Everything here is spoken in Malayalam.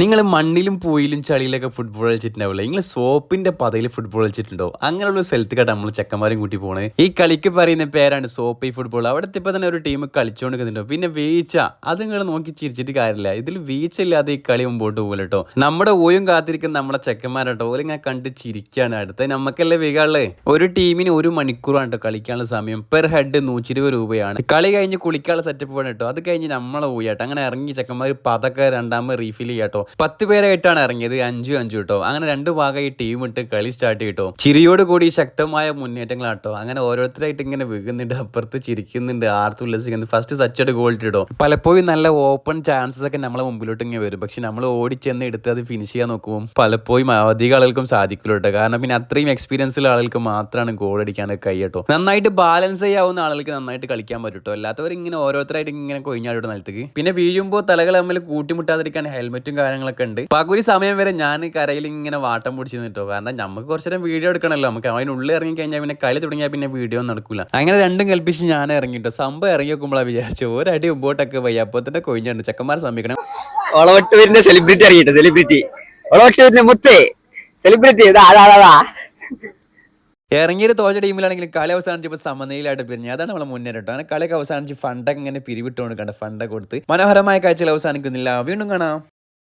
നിങ്ങൾ മണ്ണിലും പൂയിലും ചളിയിലൊക്കെ ഫുട്ബോൾ കളിച്ചിട്ടുണ്ടാവില്ല നിങ്ങൾ സോപ്പിന്റെ പതയിൽ ഫുട്ബോൾ കളിച്ചിട്ടുണ്ടോ? അങ്ങനെയുള്ള ഒരു സ്ഥലത്തേക്കാണ് നമ്മൾ ചെക്കന്മാരും കൂട്ടി പോണത് ഈ കളിക്ക് പറയുന്ന പേരാണ് സോപ്പ് ഈ ഫുട്ബോൾ അവിടെ ഇപ്പൊ തന്നെ ഒരു ടീം കളിച്ചുകൊണ്ടിരിക്കുന്നുണ്ടോ പിന്നെ വീഴ്ച. അത് നിങ്ങൾ നോക്കി ചിരിച്ചിട്ട് കാര്യമില്ല. ഇതിൽ വീഴ്ച ഇല്ലാതെ ഈ കളി മുമ്പോട്ട് പോകില്ല കേട്ടോ. നമ്മുടെ ഓയും കാത്തിരിക്കുന്ന നമ്മളെ ചെക്കന്മാരാട്ടോ ഓലിങ്ങനെ കണ്ട് ചിരിക്കാണ്. അടുത്ത നമുക്കല്ലേ വീകാളേ ഒരു ടീമിന് ഒരു മണിക്കൂറാണ് കേട്ടോ കളിക്കാനുള്ള സമയം. പെർ ഹെഡ് നൂറ്റിരുപത് രൂപയാണ്. കളി കഴിഞ്ഞ് കുളിക്കാനുള്ള സെറ്റപ്പ് വേണം കേട്ടോ. അത് കഴിഞ്ഞ് നമ്മളെ ഊയാട്ടോ. അങ്ങനെ ഇറങ്ങി ചെക്കന്മാർ പതൊക്കെ രണ്ടാമത് റീഫിൽ ചെയ്യാട്ടോ പത്ത് പേരായിട്ടാണ് ഇറങ്ങിയത്. അഞ്ചു അഞ്ചു കേട്ടോ അങ്ങനെ രണ്ട് ഭാഗമായി ടീം ഇട്ട് കളി സ്റ്റാർട്ട് ചെയ്തിട്ടോ ചിരിയോട് കൂടി ശക്തമായ മുന്നേറ്റങ്ങളാട്ടോ അങ്ങനെ ഓരോരുത്തരായിട്ട് ഇങ്ങനെ വീകുന്നുണ്ട് അപ്പുറത്ത് ചിരിക്കുന്നുണ്ട് ആർത്ത് ഉല്ലസിക്കുന്നുണ്ട്. ഫസ്റ്റ് സച്ചട് ഗോൾ ഇട്ടോ പലപ്പോഴും നല്ല ഓപ്പൺ ചാൻസസ് ഒക്കെ നമ്മളെ മുമ്പിലോട്ട് ഇങ്ങനെ വരും. പക്ഷെ നമ്മൾ ഓടിച്ചെന്ന് എടുത്ത് അത് ഫിനിഷ് ചെയ്യാൻ നോക്കുമ്പോൾ പലപ്പോഴും അധികം ആളുകൾക്കും സാധിക്കില്ല കേട്ടോ കാരണം പിന്നെ അത്രയും എക്സ്പീരിയൻസ് ഉള്ള ആളുകൾക്ക് മാത്രമാണ് ഗോൾ അടിക്കാനൊക്കെ കഴിയട്ടോ നന്നായിട്ട് ബാലൻസ് ചെയ്യാവുന്ന ആളുകൾക്ക് നന്നായിട്ട് കളിക്കാൻ പറ്റും അല്ലാത്തവർ ഇങ്ങനെ ഓരോരുത്തരായിട്ട് ഇങ്ങനെ കൊഴിഞ്ഞാടും നിലത്തേക്ക്. പിന്നെ വീഴുമ്പോൾ തലകൾ തമ്മിൽ കൂട്ടിമുട്ടാതിരിക്കാൻ ഹെൽമെറ്റും കാര്യങ്ങളൊക്കെ ഉണ്ട്. പകുതി സമയം വരെ ഞാൻ കരയിൽ ഇങ്ങനെ വാട്ടം പിടിച്ചു നിന്നിട്ടോ കാരണം നമുക്ക് കുറച്ചു നേരം വീഡിയോ എടുക്കണമല്ലോ നമുക്ക് അതിനുള്ളിൽ ഇറങ്ങി കഴിഞ്ഞാൽ പിന്നെ കളി തുടങ്ങിയാൽ പിന്നെ വീഡിയോ നടക്കില്ല അങ്ങനെ രണ്ടും കൽപ്പിച്ച് ഞാൻ ഇറങ്ങിട്ടോ. സംഭവം ഇറങ്ങി നോക്കുമ്പോഴാണ് വിചാരിച്ചു ഒരടി മുമ്പോട്ടൊക്കെ വയ്യ. അപ്പോൾ തന്നെ കൊഴിഞ്ഞുണ്ട് ചെക്കന്മാർ സമീപിക്കണം. ഒളവട്ടൂരിന്റെ സെലിബ്രിറ്റി അറിയിട്ടോ സെലിബ്രിറ്റി ഒളവട്ടൂരിന്റെ മുത്തേ. സെലിബ്രിറ്റി ഇതാ അതാ അതാ ഇറങ്ങിയൊരു തോറ്റ ടീമിലാണെങ്കിൽ കളി അവസാനിച്ചപ്പോൾ സമനിലയായിട്ട് പിരിഞ്ഞു. അതാണ് നമ്മളെ മുന്നേറ്റം. അങ്ങനെ കളിയൊക്കെ അവസാനിച്ച് ഫണ്ടൊക്കെ ഇങ്ങനെ പിരിവിട്ടുകൊണ്ട് കണ്ട ഫണ്ടൊക്കെ കൊടുത്ത് മനോഹരമായ കാഴ്ചകൾ അവസാനിക്കുന്നില്ല. വീണ്ടും കാണാം.